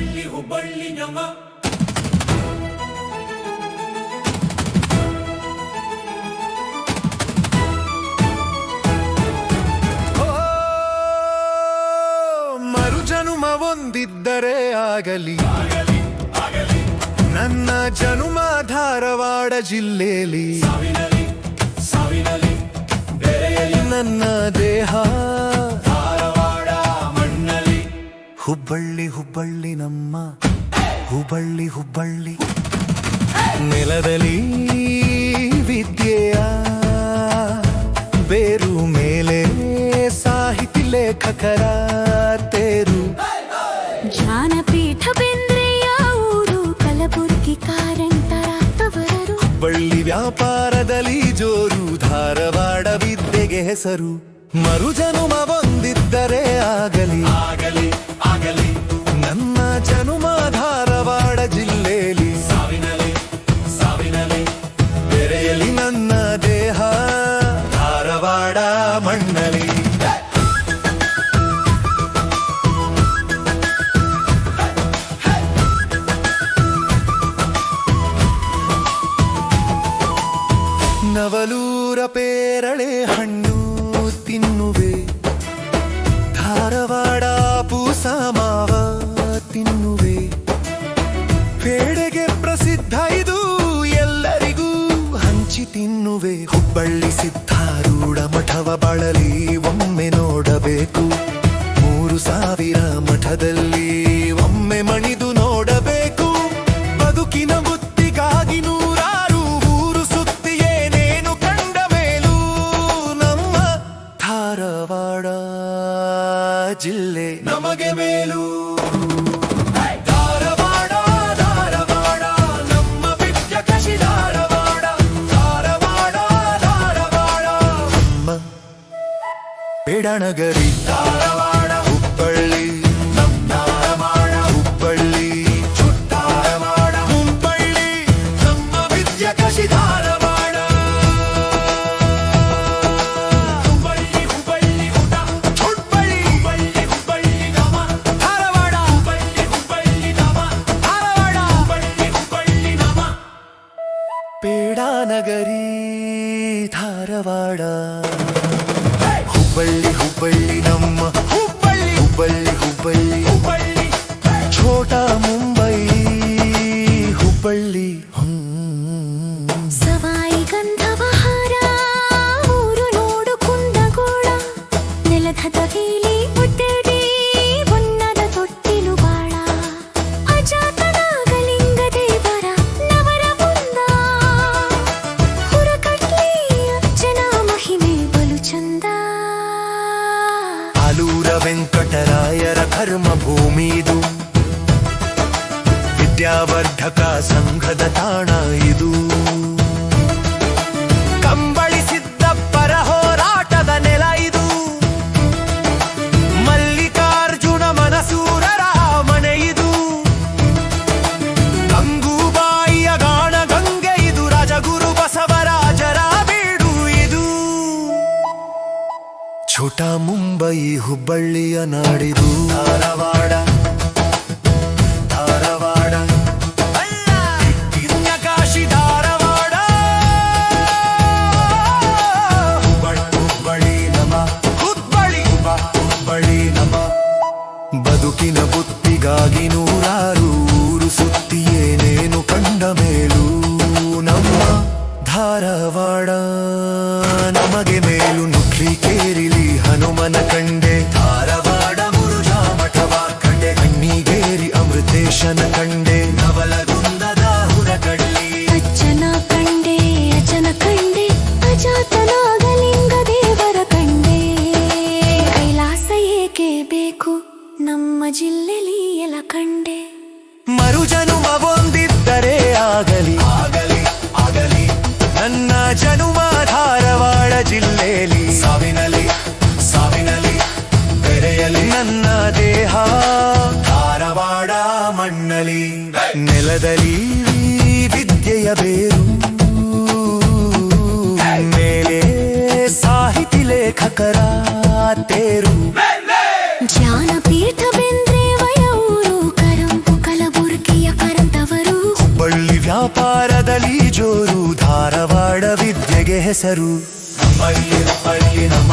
ಹುಬ್ಬಳ್ಳಿ ಹುಬ್ಬಳ್ಳಿ ಮರುಜನುಮ ಒಂದಿದ್ದರೆ ಆಗಲಿ. ನನ್ನ ಜನುಮ ಧಾರವಾಡ ಜಿಲ್ಲೆಯಲ್ಲಿ ನನ್ನ ದೇಹ ಹುಬ್ಬಳ್ಳಿ ಹುಬ್ಬಳ್ಳಿ ನಮ್ಮ. ಹುಬ್ಬಳ್ಳಿ ಹುಬ್ಬಳ್ಳಿ. ನೆಲದಲ್ಲಿ ವಿದ್ಯೆಯ ಬೇರು ಮೇಲೆ ಸಾಹಿತಿ ಲೇಖಕರ ತೇರು. ಜ್ಞಾನಪೀಠ ಬೆಂದ್ರೆಯ ಊರು ಕಲಬುರ್ಗಿ ಕಾರಂತರ ತವರು ಹುಬ್ಬಳ್ಳಿ ವ್ಯಾಪಾರದಲ್ಲಿ ಜೋರು ಧಾರವಾಡ ವಿದ್ಯೆಗೆ ಹೆಸರು. ಮರುಜನುಮ ಬಂದಿದ್ದರೆ ಆಗಲಿ. ಆಗಲಿ. ಜನುಮ ಧಾರವಾಡ ಜಿಲ್ಲೆಯಲ್ಲಿ ಸಾವಿನಲಿ ಸಾವಿನಲಿ ಬೆರೆಯಲಿ ಎಲ್ಲಿ ನನ್ನ ದೇಹ ಧಾರವಾಡ ಮಣ್ಣಲಿ ನವಲೂರ ಪೇರಳೆ ಹಣ್ಣು ಹಂಚಿ ತಿನ್ನುವೆ ಹುಬ್ಬಳ್ಳಿ ಸಿದ್ಧಾರೂಢ ಮಠವ ಬಳಲಿ, ಒಮ್ಮೆ ನೋಡಬೇಕು. ಮೂರು ಸಾವಿರ ಮಠದಲ್ಲಿ ಒಮ್ಮೆ ಮಣಿದು ನೋಡಬೇಕು. ಬದುಕಿನ ಬುತ್ತಿಗಾಗಿ ನೂರಾರು ಊರು ಸುತ್ತಿ ಏನೇನು ಕಂಡ ಮೇಲೂ ನಮ್ಮ ಧಾರವಾಡ ಜಿಲ್ಲೆ. ನಮಗೆ ಮೇಲು ಬೇಡನಗರಿ ಧಾರವಾಡ ಹುಬ್ಬಳ್ಳಿ ನಮ್ ಧಾರವಾಡ ಹುಬ್ಬಳ್ಳಿ ಧಾರವಾಡ ಹುಬ್ಬಳ್ಳಿ ನಮ್ಮ ವಿದ್ಯ ಕಶಿ ವೆಂಕಟರಾಯರ ಧರ್ಮ ಭೂಮಿ ಇದು. ವಿದ್ಯಾವರ್ಧಕ ಸಂಘದ ತಾಣ ಇದು. ಮುಂಬೈ ಹುಬ್ಬಳ್ಳಿಯ ನಾಡಿದು. ಧಾರವಾಡ ಧಾರವಾಡ. ಕಾಶಿ ಧಾರವಾಡ. ಹುಬ್ಬಳ್ಳಿ ನಮ. ಹುಬ್ಬಳ್ಳಿ ಹುಬ್ಬ ಹುಬ್ಬಳ್ಳಿ ನಮ. ಬದುಕಿನ ಬುತ್ತಿಗಾಗಿ ನೂರಾರು ಊರು ಸುತ್ತಿ ಏನೇನು ಕಂಡ ಮೇಲೂ ನಮ್ಮ ಧಾರವಾಡ. ನಮಗೆ ಕಂಡೆ ನವಲಗುಂದದ ಹುರಗಳ್ಳಿ ಅಜ್ಜನ ಕಂಡೆ ಅಜ್ಜನ ಕಂಡೆ ಅಜಾತನಾಗಲಿಂಗ ದೇವರ ಕಂಡೆ. ಕೈಲಾಸ ಏಕೆ ಬೇಕು ನಮ್ಮ ಜಿಲ್ಲೆಲಿ ಎಲ ಕಂಡೆ. ಮರುಜನುಮ ಒಂದಿದ್ದರೆ ಆಗಲಿ. ಆಗಲಿ ಆಗಲಿ. ನನ್ನ ಜನುಮ ಹೃದಯ ಬೇರು ಮೇಲೆ ಸಾಹಿತಿ ಲೇಖಕರ ತೇರು. ಜ್ಞಾನಪೀಠ ಬೆಂದ್ರೇವಯ ಊರು ಕರಂಪು ಕಲಬುರಗಿಯ ಕರಂತವರು. ಹುಬ್ಬಳ್ಳಿ ವ್ಯಾಪಾರದಲ್ಲಿ ಜೋರು ಧಾರವಾಡ ವಿದ್ಯೆಗೆ ಹೆಸರು. ಹುಬ್ಬಳ್ಳಿ ಹುಬ್ಬಳ್ಳಿ ನಮ್ಮ